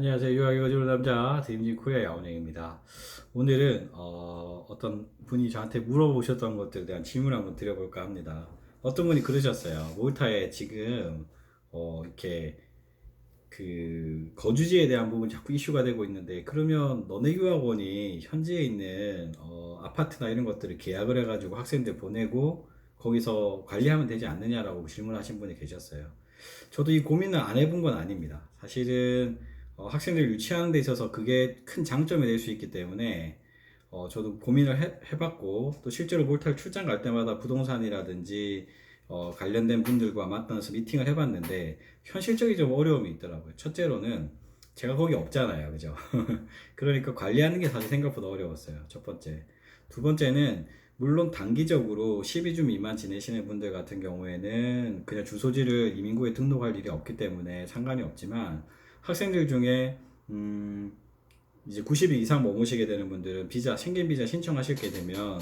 안녕하세요. 유학의 거주는 남자 드림지 코리아 야원영입니다. 오늘은 어, 어떤 분이 저한테 물어보셨던 것들에 대한 질문을 한번 드려볼까 합니다. 어떤 분이 그러셨어요. 몰타에 지금 어, 이렇게 그 거주지에 대한 부분 자꾸 이슈가 되고 있는데 그러면 너네 유학원이 현지에 있는 어, 아파트나 이런 것들을 계약을 해가지고 학생들 보내고 거기서 관리하면 되지 않느냐라고 질문하신 분이 계셨어요. 저도 이 고민을 안 해본 건 아닙니다. 사실은 어, 학생들 유치하는 데 있어서 그게 큰 장점이 될 수 있기 때문에 어, 저도 고민을 해, 해봤고 또 실제로 몰타를 출장 갈 때마다 부동산이라든지 어, 관련된 분들과 만나서 미팅을 해봤는데 현실적인 좀 어려움이 있더라고요. 첫째로는 제가 거기 없잖아요, 그죠? 그러니까 관리하는 게 사실 생각보다 어려웠어요. 첫 번째. 두 번째는 물론 단기적으로 12주 미만 지내시는 분들 같은 경우에는 그냥 주소지를 이민국에 등록할 일이 없기 때문에 상관이 없지만 학생들 중에 음 이제 90일 이상 머무시게 되는 분들은 비자 생긴 비자 신청하시게 되면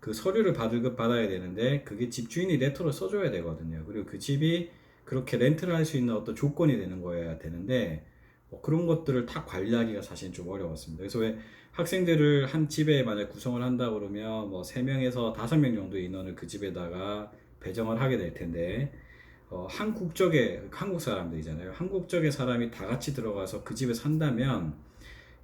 그 서류를 받을 받아야 되는데 그게 집주인이 레터를 써줘야 되거든요. 그리고 그 집이 그렇게 렌트를 할 수 있는 어떤 조건이 되는 거여야 되는데 뭐 그런 것들을 다 관리하기가 사실 좀 어려웠습니다. 그래서 왜 학생들을 한 집에 만약 구성을 한다 그러면 뭐 3명에서 5명 정도의 인원을 그 집에다가 배정을 하게 될 텐데 어, 한국 쪽에 한국 사람들이잖아요. 한국 쪽의 사람이 다 같이 들어가서 그 집에 산다면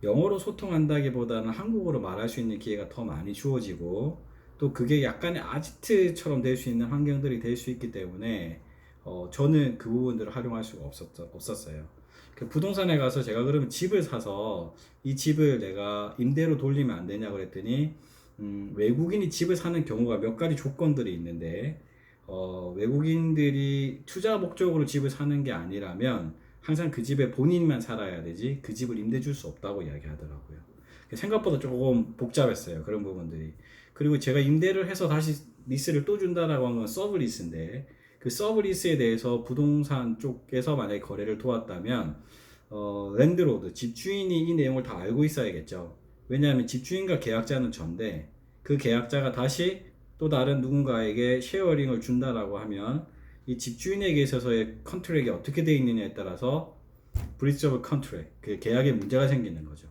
영어로 소통한다기보다는 한국어로 말할 수 있는 기회가 더 많이 주어지고 또 그게 약간의 아지트처럼 될 수 있는 환경들이 될 수 있기 때문에 어, 저는 그 부분들을 활용할 수가 없었, 없었어요. 그 부동산에 가서 제가 그러면 집을 사서 이 집을 내가 임대로 돌리면 안 되냐 그랬더니 음, 외국인이 집을 사는 경우가 몇 가지 조건들이 있는데 어, 외국인들이 투자 목적으로 집을 사는 게 아니라면 항상 그 집에 본인만 살아야 되지 그 집을 임대 줄 수 없다고 이야기하더라고요. 생각보다 조금 복잡했어요. 그런 부분들이. 그리고 제가 임대를 해서 다시 리스를 또 준다라고 건 서브리스인데 그 서브리스에 대해서 부동산 쪽에서 만약에 거래를 도왔다면 어, 랜드로드 집주인이 이 내용을 다 알고 있어야겠죠. 왜냐하면 집주인과 계약자는 전데 그 계약자가 다시 또 다른 누군가에게 쉐어링을 준다라고 하면 이 집주인에게 있어서의 컨트랙이 어떻게 되어 있느냐에 따라서 오브 컨트랙 그 계약에 문제가 생기는 거죠.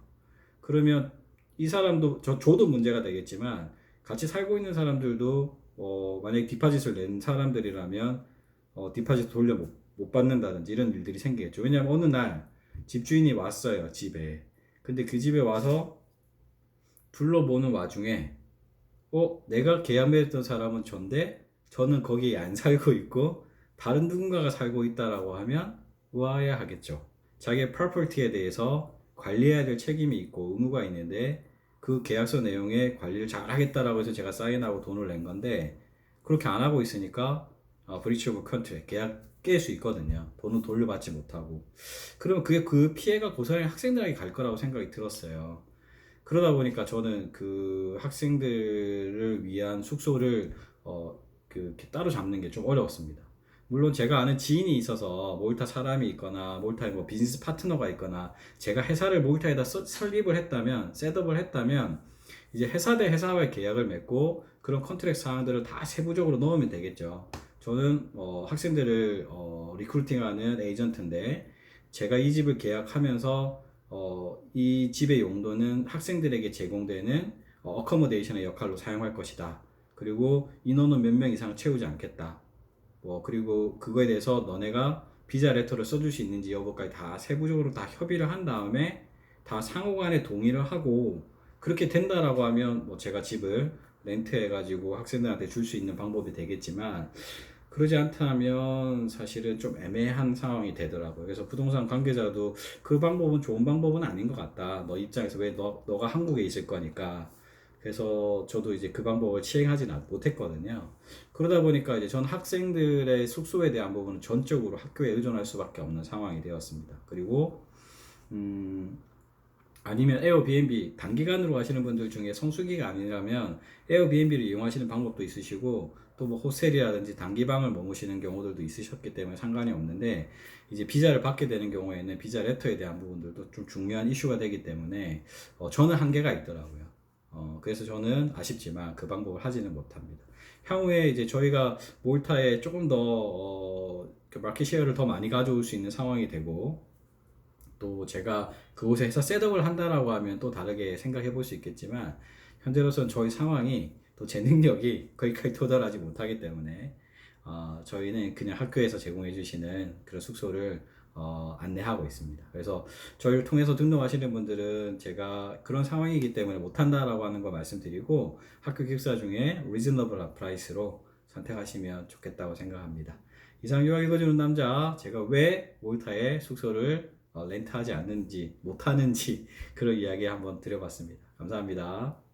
그러면 이 사람도 저 저도 문제가 되겠지만 같이 살고 있는 사람들도 어, 만약에 디파짓을 낸 사람들이라면 어, 디파짓 돌려 못, 못 받는다든지 이런 일들이 생기겠죠. 왜냐하면 어느 날 집주인이 왔어요 집에. 근데 그 집에 와서 불러보는 와중에 어 내가 계약 맺었던 사람은 전데 저는 거기에 안 살고 있고 다른 누군가가 살고 있다라고 하면 우아해야 하겠죠. 자기의 프로퍼티에 대해서 관리해야 될 책임이 있고 의무가 있는데 그 계약서 내용에 관리를 잘 하겠다라고 해서 제가 사인하고 돈을 낸 건데 그렇게 안 하고 있으니까 아, 브리치 오브 컨트랙 계약 깰 수 있거든요. 돈은 돌려받지 못하고. 그러면 그게 그 피해가 고스란히 학생들에게 갈 거라고 생각이 들었어요. 그러다 보니까 저는 그 학생들을 위한 숙소를 어, 그 따로 잡는 게 좀 어려웠습니다. 물론 제가 아는 지인이 있어서 몰타 사람이 있거나 몰타에 뭐 비즈니스 파트너가 있거나 제가 회사를 몰타에다 서- 설립을 했다면 셋업을 했다면 이제 회사 대 회사와의 계약을 맺고 그런 컨트랙 사항들을 다 세부적으로 넣으면 되겠죠. 저는 어, 학생들을 어, 리크루팅하는 에이전트인데 제가 이 집을 계약하면서 어, 이 집의 용도는 학생들에게 제공되는 어, 어커모데이션의 역할로 사용할 것이다. 그리고 인원은 몇 명 이상 채우지 않겠다. 뭐 그리고 그거에 대해서 너네가 비자 레터를 써줄 수 있는지 여부까지 다 세부적으로 다 협의를 한 다음에 다 상호간에 동의를 하고 그렇게 된다라고 하면 뭐 제가 집을 렌트해가지고 학생들한테 줄 수 있는 방법이 되겠지만 그러지 않다면 사실은 좀 애매한 상황이 되더라고요. 그래서 부동산 관계자도 그 방법은 좋은 방법은 아닌 것 같다. 너 입장에서 왜 너, 너가 한국에 있을 거니까. 그래서 저도 이제 그 방법을 시행하진 못했거든요. 그러다 보니까 이제 전 학생들의 숙소에 대한 부분은 전적으로 학교에 의존할 수밖에 없는 상황이 되었습니다. 그리고 음, 아니면 에어비앤비 단기간으로 가시는 분들 중에 성수기가 아니라면 에어비앤비를 이용하시는 방법도 있으시고 또 뭐 호스텔이라든지 단기방을 머무시는 경우들도 있으셨기 때문에 상관이 없는데 이제 비자를 받게 되는 경우에는 비자 레터에 대한 부분들도 좀 중요한 이슈가 되기 때문에 어, 저는 한계가 있더라고요. 어, 그래서 저는 아쉽지만 그 방법을 하지는 못합니다. 향후에 이제 저희가 몰타에 조금 더 어, 그 마켓 쉐어를 더 많이 가져올 수 있는 상황이 되고 또 제가 그곳에서 셋업을 한다라고 하면 또 다르게 생각해 볼 수 있겠지만 현재로서는 저희 상황이 또 제 능력이 거기까지 도달하지 못하기 때문에 어, 저희는 그냥 학교에서 제공해 주시는 그런 숙소를 어, 안내하고 있습니다. 그래서 저희를 통해서 등록하시는 분들은 제가 그런 상황이기 때문에 못한다라고 하는 거 말씀드리고 학교 기숙사 중에 reasonable price로 선택하시면 좋겠다고 생각합니다. 이상 유학 읽어주는 남자 제가 왜 몰타에 숙소를 어, 렌트하지 않는지 못하는지 그런 이야기 한번 드려봤습니다. 감사합니다.